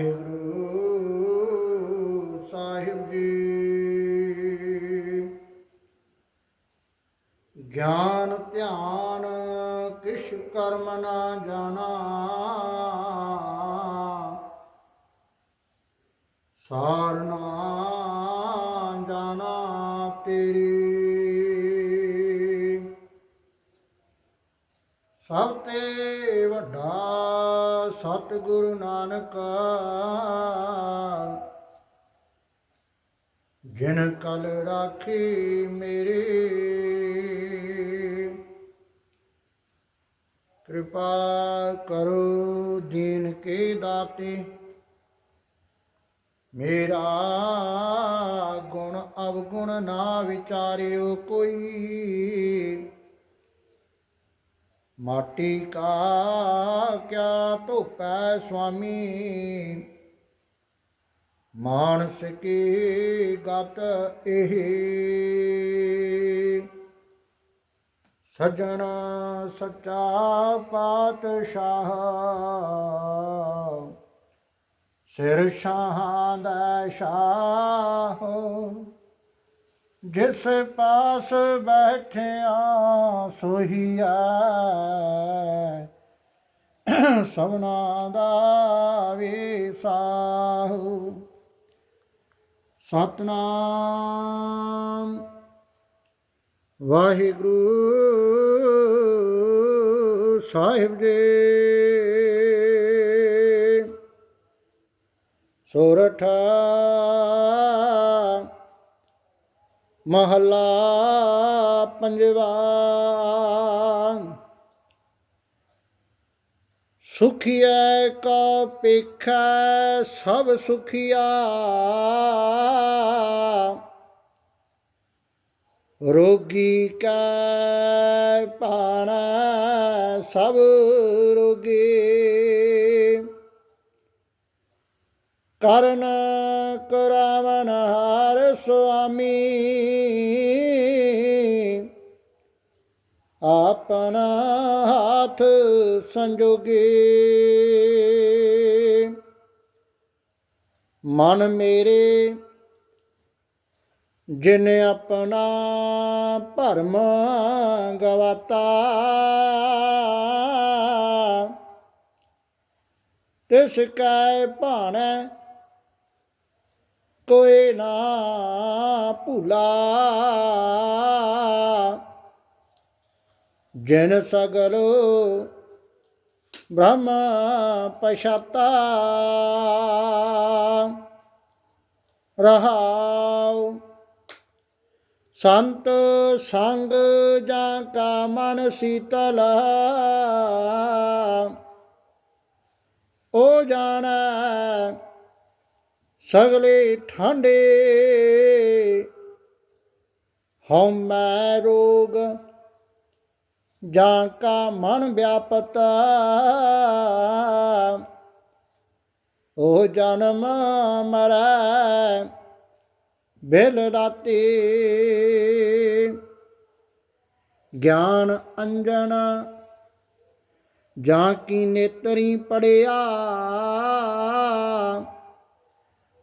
ਵਾਹਿਗੁਰੂ ਸਾਹਿਬ ਜੀ। ਗਿਆਨ ਧਿਆਨ ਕਿਛ ਕਰਮ ਨਾ ਜਾਣਾ। ਸਾਰਨਾ ਸਭ ਤੇ ਵੱਡਾ ਸਤਿਗੁਰੂ ਨਾਨਕ, ਜਿਨ ਕਲ ਰਾਖੀ ਮੇਰੇ। ਕਿਰਪਾ ਕਰੋ ਦੀਨ ਕੇ ਦਾਤੇ, ਮੇਰਾ ਗੁਣ ਅਵਗੁਣ ਨਾ ਵਿਚਾਰਿਓ ਕੋਈ। ਮਾਟੀ ਕਾ ਕਿਆ ਧੋਪੈ ਸੁਆਮੀ? ਮਾਨਸ ਕੀ ਗਤ ਇਹ? ਸਜਣ ਸੱਚਾ ਪਾਤਸ਼ਾਹ, ਸਿਰ ਸ਼ਾਹਾਂ ਦਾ ਸ਼ਾਹ। ਜਿਸ ਪਾਸ ਬੈਠਿਆ ਸੋਹੀਆ ਸਭਨਾ ਦਾ ਵੀ ਵਿਸਾਹੂ ਸਤਨਾਮ। ਵਾਹਿਗੁਰੂ ਸਾਹਿਬ ਜੀ। ਸੋਰਠ ਮਹਲਾ ਪੰਜਵਾ। ਸੁਖੀਐ ਕਾ ਪੇਖੈ ਸਭ ਸੁਖੀਆ। ਰੋਗੀ ਕੈ ਪਾਣਾ ਸਭ ਰੋਗੀ। ਕਰਨ ਕਰਾਵਨ ਹਰ ਸੁਆਮੀ। ਆਪਣਾ ਹੱਥ ਸੰਜੋਗੇ। ਮਨ ਮੇਰੇ, ਜਿਨ ਆਪਣਾ ਭਰਮ ਗਵਾਤਾ, ਤਿਸ ਕੈ ਭਾਣੈ ਕੋਈ ਨਾ ਭੁਲਾ। ਜਨ ਸਗਲ ਬ੍ਰਹਮ ਪਛਾਤਾ, ਰਹਾਉ ਸੰਤ ਸੰਗ ਜਾਂ ਕਾ ਮਨ ਸੀਤਲ। ਉਹ ਜਾਣੈ ਸਗਲੇ ਠਾਂਡੇ। ਹਉ ਮੈਂ ਰੋਗ, ਜਾਂ ਕਾ ਮਨ ਵਿਆਪਤ। ਉਹ ਜਨਮ ਮਰੈ, ਬਿਲ ਰਾਤੀ। ਗਿਆਨ ਅੰਜਨ, ਜਾਂ ਕੀ ਨੇਤਰੀ ਪੜਿਆ।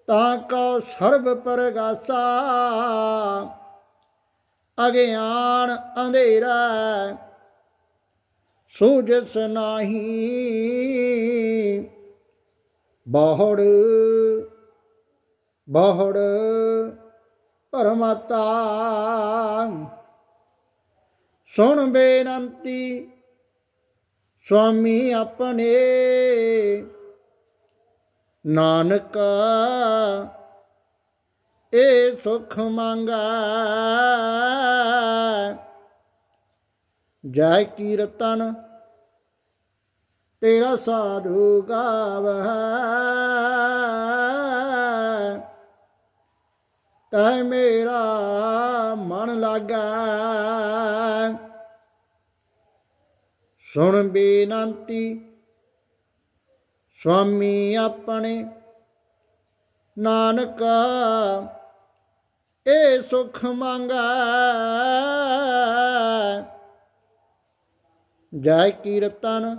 ਤਾਂ ਕੋ ਸਰਬ ਪਰਗਾਸਾ। ਅਗਿਆਨ ਅੰਧੇਰਾ, ਸੂਝਸ ਨਾਹੀ। ਬਹੁੜ ਬਹੁੜ ਪਰਮਾਤਾ ਸੁਣ ਬੇਨੰਤੀ, ਸੁਆਮੀ ਆਪਣੇ। ਨਾਨਕ, ਇਹ ਸੁਖ ਮੰਗਾ। ਜੈ ਕੀਰਤਨ, ਤੇਰਾ ਸਾਧੂ ਗਾਵੈ ਤੈ ਮੇਰਾ ਮਨ ਲਾਗਾ। ਸੁਣ ਬੇਨੰਤੀ ਸੁਆਮੀ ਆਪਣੇ ਨਾਨਕ, ਇਹ ਸੁਖ ਮੰਗਾ। ਜੈ ਕੀਰਤਨ,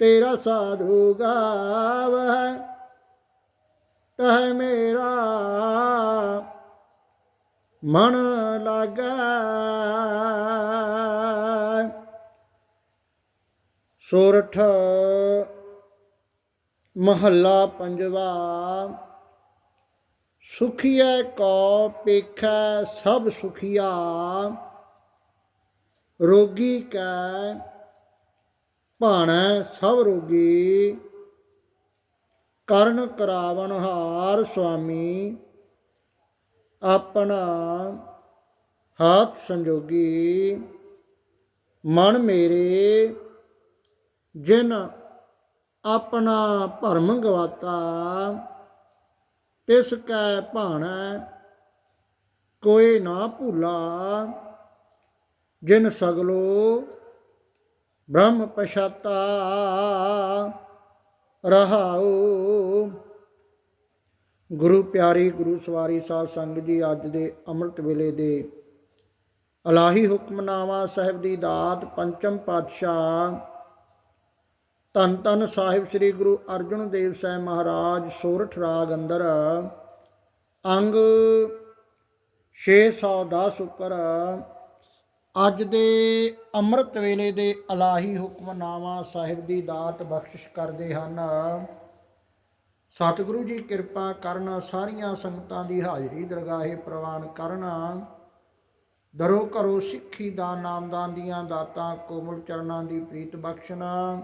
ਤੇਰਾ ਸਾਧੂ ਗਾਵੈ ਤਹ ਮੇਰਾ ਮਨ ਲਾਗੈ। ਸੋਰਠ ਮਹੱਲਾ ਪੰਜਵਾ, ਸੁਖੀਐ ਕੋ ਪੇਖੈ ਸਭ ਸੁਖੀਆ, ਰੋਗੀ ਕੈ ਭਾਣੈ ਸਭ ਰੋਗੀ, ਕਰਨ ਕਰਾਵਨ ਹਾਰ ਸੁਆਮੀ, ਆਪਣਾ ਹੱਥ ਸੰਜੋਗੀ, ਮਨ ਮੇਰੇ ਜਿਨ ਆਪਣਾ ਭਰਮ ਗਵਾਤਾ, ਤਿਸ ਕੈ ਭਾਣੈ ਕੋਈ ਨਾ ਭੂਲਾ। ਜਿਨ ਸਗਲੋ ਬ੍ਰਹਮ ਪਛਾਤਾ, ਰਹਾਉ। ਗੁਰੂ ਪਿਆਰੀ, ਗੁਰੂ ਸਵਾਰੀ ਸਾਧ ਸੰਗਤ ਜੀ, ਅੱਜ ਦੇ ਅੰਮ੍ਰਿਤ ਵੇਲੇ ਦੇ ਅਲਾਹੀ ਹੁਕਮਨਾਮਾ ਸਾਹਿਬ ਦੀ ਦਾਤ ਪੰਚਮ ਪਾਤਸ਼ਾਹ ਧੰਨ ਧੰਨ ਸਾਹਿਬ ਸ੍ਰੀ ਗੁਰੂ ਅਰਜਨ ਦੇਵ ਸਾਹਿਬ ਮਹਾਰਾਜ, ਸੋਰਠ ਰਾਗ ਅੰਦਰ, ਅੰਗ 610 ਉੱਪਰ, ਅੱਜ ਦੇ ਅੰਮ੍ਰਿਤ ਵੇਲੇ ਦੇ ਅਲਾਹੀ ਹੁਕਮਨਾਮਾ ਸਾਹਿਬ ਦੀ ਦਾਤ ਬਖਸ਼ਿਸ਼ ਕਰਦੇ ਹਨ। ਸਤਿਗੁਰੂ ਜੀ ਕਿਰਪਾ ਕਰਨ, ਸਾਰੀਆਂ ਸੰਗਤਾਂ ਦੀ ਹਾਜ਼ਰੀ ਦਰਗਾਹੇ ਪ੍ਰਵਾਨ ਕਰਨਾ। ਦਰੋ ਕਰੋ ਸਿੱਖੀ ਦਾ ਨਾਮਦਾਨ ਦੀਆਂ ਦਾਤਾਂ, ਕੋਮਲ ਚਰਨਾਂ ਦੀ ਪ੍ਰੀਤ ਬਖਸ਼ਣਾ।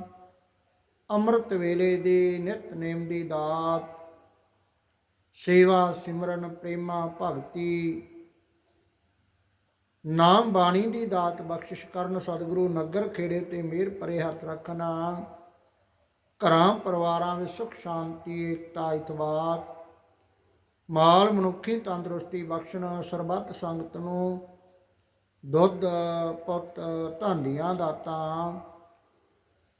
ਅੰਮ੍ਰਿਤ ਵੇਲੇ ਦੀ ਨਿਤ ਨੇਮ ਦੀ ਦਾਤ, ਸੇਵਾ ਸਿਮਰਨ ਪ੍ਰੇਮਾ ਭਗਤੀ, ਨਾਮ ਬਾਣੀ ਦੀ ਦਾਤ ਬਖਸ਼ਿਸ਼ ਕਰਨ ਸਤਿਗੁਰੂ ਨਗਰ ਖੇੜੇ ਤੇ ਮਿਹਰ ਪਰੇ ਹੱਥ ਰੱਖਣਾ, ਘਰਾਂ ਪਰਿਵਾਰਾਂ ਵਿੱਚ ਸੁਖ, ਸ਼ਾਂਤੀ, ਏਕਤਾ ਇਤਵਾਰ ਮਾਲ ਮਨੁੱਖੀ ਤੰਦਰੁਸਤੀ ਬਖਸ਼ਣਾ, ਸਰਬੱਤ ਸੰਗਤ ਨੂੰ ਦੁੱਧ, ਪੁੱਤ, ਧਾਨੀਆਂ, ਦਾਤਾਂ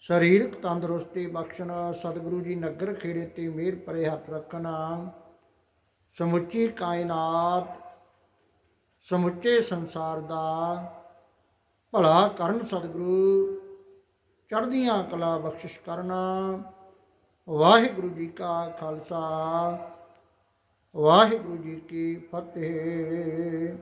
ਸਰੀਰਕ ਤੰਦਰੁਸਤੀ ਬਖਸ਼ਣਾ, ਸਤਿਗੁਰੂ ਜੀ ਨਗਰ ਖੇੜੇ ਤੇ ਮਿਹਰ ਪਰੇ ਹੱਥ ਰੱਖਣਾ। ਸਮੁੱਚੀ ਕਾਇਨਾਤ, ਸਮੁੱਚੇ ਸੰਸਾਰ ਦਾ ਭਲਾ ਕਰਨ ਸਤਿਗੁਰੂ। ਚੜ੍ਹਦੀਆਂ ਕਲਾ ਬਖਸ਼ਿਸ਼ ਕਰਨਾ। ਵਾਹਿਗੁਰੂ ਜੀ ਕਾ ਖਾਲਸਾ, ਵਾਹਿਗੁਰੂ ਜੀ ਕੀ ਫਤਿਹ।